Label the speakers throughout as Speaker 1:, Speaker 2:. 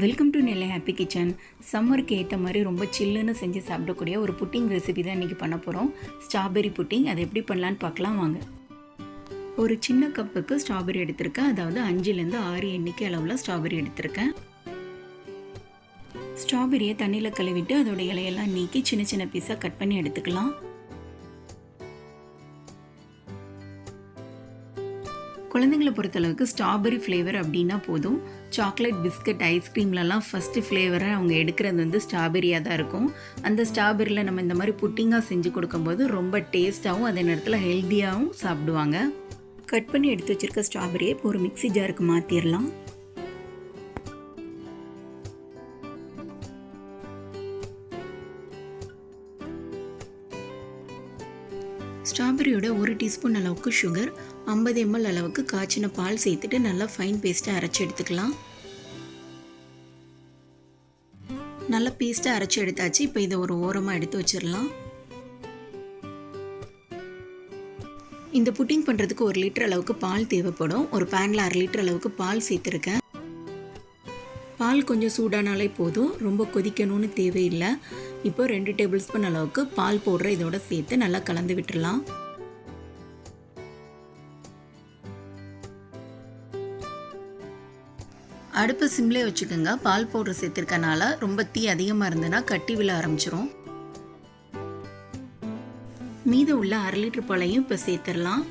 Speaker 1: Welcome to Nellai happy kitchen சம்மருக்கு ஏற்ற மாதிரி ரொம்ப சில்லுன்னு செஞ்சு சாப்பிடக்கூடிய ஒரு புட்டிங் ரெசிபி தான் இன்றைக்கி பண்ண போகிறோம் ஸ்ட்ராபெரி புட்டிங் அதை எப்படி பண்ணலான்னு பார்க்கலாம் வாங்க. ஒரு சின்ன கப்புக்கு ஸ்ட்ராபெரி எடுத்திருக்கேன். அதாவது அஞ்சுலேருந்து ஆறு எண்ணிக்கை அளவில் ஸ்ட்ராபெரி எடுத்திருக்கேன். ஸ்ட்ராபெரியை தண்ணியில் கழுவிட்டு அதோட இலையெல்லாம் நீக்கி சின்ன சின்ன பீஸாக கட் பண்ணி எடுத்துக்கலாம். குழந்தைங்களை பொறுத்தளவுக்கு ஸ்ட்ராபெரி ஃப்ளேவர் அப்படின்னா போதும். சாக்லேட் பிஸ்கட் ஐஸ்கிரீம்லலாம் ஃபஸ்ட்டு ஃப்ளேவரை அவங்க எடுக்கிறது வந்து ஸ்ட்ராபெரியாக தான் இருக்கும். அந்த ஸ்ட்ராபெரியில் நம்ம இந்த மாதிரி புட்டிங்காக செஞ்சு கொடுக்கும்போது ரொம்ப டேஸ்ட்டாகவும் அதே நேரத்தில் ஹெல்த்தியாகவும் சாப்பிடுவாங்க. கட் பண்ணி எடுத்து வச்சுருக்க ஸ்ட்ராபெரியை இப்போ ஒரு மிக்ஸி ஜாருக்கு மாற்றிடலாம் ஸ்ட்ராபெரியோட ஒரு டீஸ்பூன் அளவுக்கு சுகர் ஐம்பது எம்எல் அளவுக்கு காய்ச்சின பால் சேர்த்துட்டு நல்லா ஃபைன் பேஸ்ட்டாக அரைச்சி எடுத்துக்கலாம். நல்லா பேஸ்ட்டாக அரைச்சி எடுத்தாச்சு. இப்போ இதை ஒரு ஓரமாக எடுத்து வச்சிடலாம். இந்த புட்டிங் பண்ணுறதுக்கு ஒரு லிட்டர் அளவுக்கு பால் தேவைப்படும். ஒரு பேனில் அரை லிட்டர் அளவுக்கு பால் சேர்த்துருக்கேன். பால் கொஞ்சம் சூடானாலே போதும். ரொம்ப கொதிக்கணும்னு தேவையில்லை. இப்போ ரெண்டு டேபிள் ஸ்பூன் அளவுக்கு பால் பவுடரை இதோட சேர்த்து நல்லா கலந்து விட்டுடலாம். அடுப்பு சிம்லே வச்சுக்கோங்க. பால் பவுடர் சேர்த்துருக்கனால ரொம்ப தீ அதிகமாக இருந்ததுன்னா கட்டி விழ ஆரம்பிச்சிரும். மீத உள்ள அரை லிட்டர் பாலையும் இப்போ சேர்த்துடலாம்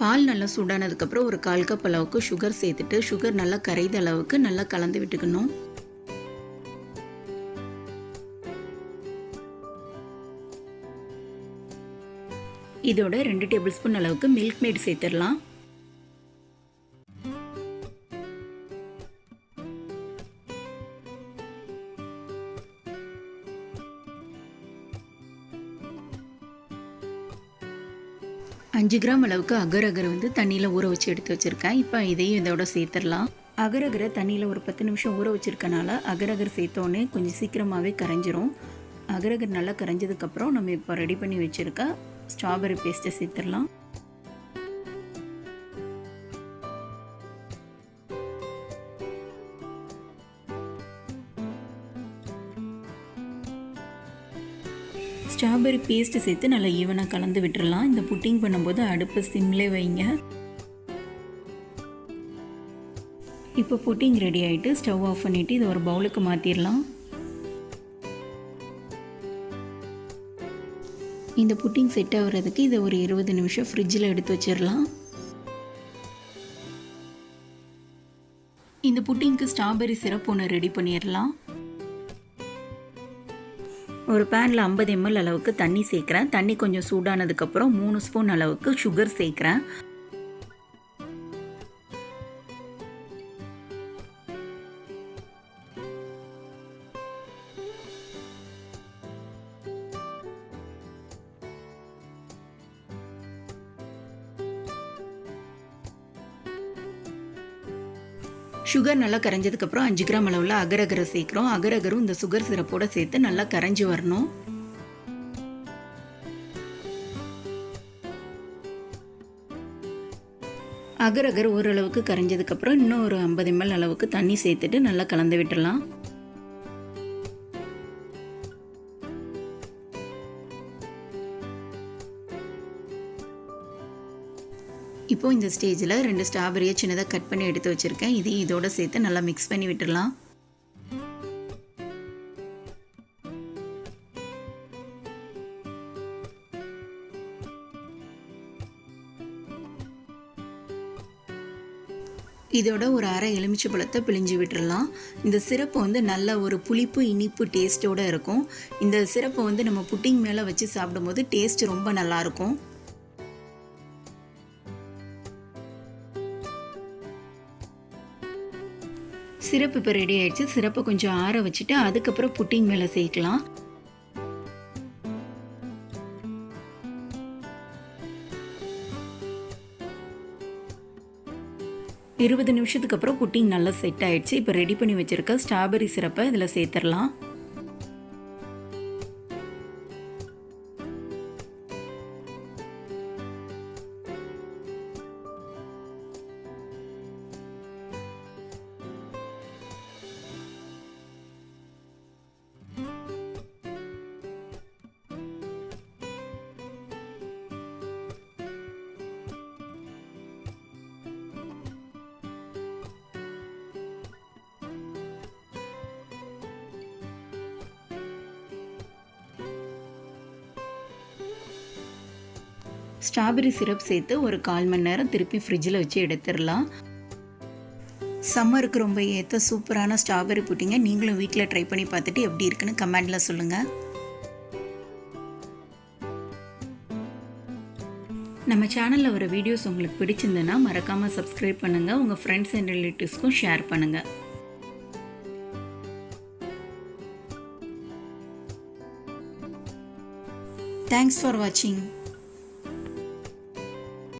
Speaker 1: பால் நல்லா சூடானதுக்கப்புறம் ஒரு கால் கப் அளவுக்கு சுகர் சேர்த்துட்டு சுகர் நல்லா கரைத அளவுக்கு நல்லா கலந்து விட்டுக்கணும். இதோட ரெண்டு டேபிள் ஸ்பூன் அளவுக்கு மில்க் மேட் சேர்த்துடலாம். அஞ்சு கிராம் அளவுக்கு அகர் அகர் வந்து தண்ணியில் ஊற வச்சு எடுத்து வச்சுருக்கேன். இப்போ இதையும் இதோட சேர்த்துடலாம். அகர் அகரை தண்ணியில் ஒரு பத்து நிமிஷம் ஊற வச்சுருக்கனால அகர் அகர் சேர்த்தோன்னே கொஞ்சம் சீக்கிரமாகவே கரைஞ்சிரும். அகர் அகர் நல்லா கரைஞ்சதுக்கப்புறம் நம்ம இப்போ ரெடி பண்ணி வச்சுருக்க ஸ்ட்ராபெரி பேஸ்ட்டை சேர்த்துடலாம். ஸ்ட்ராபெரி பேஸ்ட்டு சேர்த்து நல்லா ஈவனாக கலந்து விட்டுறலாம் இந்த புட்டிங் பண்ணும்போது அடுப்பு சிம்லே வைங்க. இப்போ புட்டிங் ரெடி ஆகிட்டு ஸ்டவ் ஆஃப் பண்ணிவிட்டு இதை ஒரு பவுலுக்கு மாற்றிடலாம் இந்த புட்டிங் செட் ஆகுறதுக்கு இதை ஒரு இருபது நிமிஷம் ஃப்ரிட்ஜில் எடுத்து வச்சிடலாம். இந்த புட்டிங்க்கு ஸ்ட்ராபெரி சிரப் ஒன்று ரெடி பண்ணிடலாம். ஒரு பேனில் ஐம்பது எம்எல் அளவுக்கு தண்ணி சேர்க்குறேன். தண்ணி கொஞ்சம் சூடானதுக்கப்புறம் மூணு ஸ்பூன் அளவுக்கு சுகர் சேர்க்குறேன். சுகர் நல்லா கரைஞ்சதுக்கப்புறம் அஞ்சு கிராம் அளவில் அகரகரை சேர்க்குறோம். அகரகரும் இந்த சுகர் சிரப்போடு சேர்த்து நல்லா கரைஞ்சி வரணும். அகரகர் ஓரளவுக்கு கரைஞ்சதுக்கப்புறம் இன்னும் ஒரு ஐம்பது எம்எல் அளவுக்கு தண்ணி சேர்த்துட்டு நல்லா கலந்து விட்டுடலாம். இப்போ இந்த ஸ்டேஜில் ரெண்டு ஸ்ட்ராபெரியை சின்னதாக கட் பண்ணி எடுத்து வச்சுருக்கேன். இதையும் இதோட சேர்த்து நல்லா மிக்ஸ் பண்ணி விட்டுடலாம். இதோட ஒரு அரை எலுமிச்சை பழத்தை பிழிஞ்சு விட்டுடலாம். இந்த சிரப்பு வந்து நல்ல ஒரு புளிப்பு இனிப்பு டேஸ்ட்டோடு இருக்கும். இந்த சிரப்பை வந்து நம்ம புட்டிங் மேலே வச்சு சாப்பிடும்போது டேஸ்ட் ரொம்ப நல்லாயிருக்கும் சிரப்பு இப்போ ரெடி ஆயிடுச்சு. சிரப்பை கொஞ்சம் ஆற வச்சுட்டு அதுக்கப்புறம் புட்டிங் மேலே சேர்க்கலாம். இருபது நிமிஷத்துக்கு அப்புறம் புட்டிங் நல்லா செட் ஆயிடுச்சு. இப்போ ரெடி பண்ணி வச்சிருக்க ஸ்ட்ராபெரி சிரப்பை இதில் சேர்த்துடலாம். ஸ்ட்ராபெரி சிரப் சேர்த்து ஒரு கால் மணி நேரம் திருப்பி ஃப்ரிட்ஜில் வச்சு எடுத்துடலாம். சம்மருக்கு ரொம்ப ஏற்ற சூப்பரான ஸ்ட்ராபெரி புட்டிங்க. நீங்களும் வீட்டில் ட்ரை பண்ணி பார்த்துட்டு எப்படி இருக்குன்னு கமெண்டில் சொல்லுங்கள் நம்ம சேனலில் வர வீடியோஸ் உங்களுக்கு பிடிச்சிருந்ததுன்னா மறக்காமல் சப்ஸ்கிரைப் பண்ணுங்கள் உங்கள் ஃப்ரெண்ட்ஸ் அண்ட் ரிலேட்டிவ்ஸ்க்கும் ஷேர் பண்ணுங்கள் தேங்க்ஸ் ஃபார் வாட்சிங்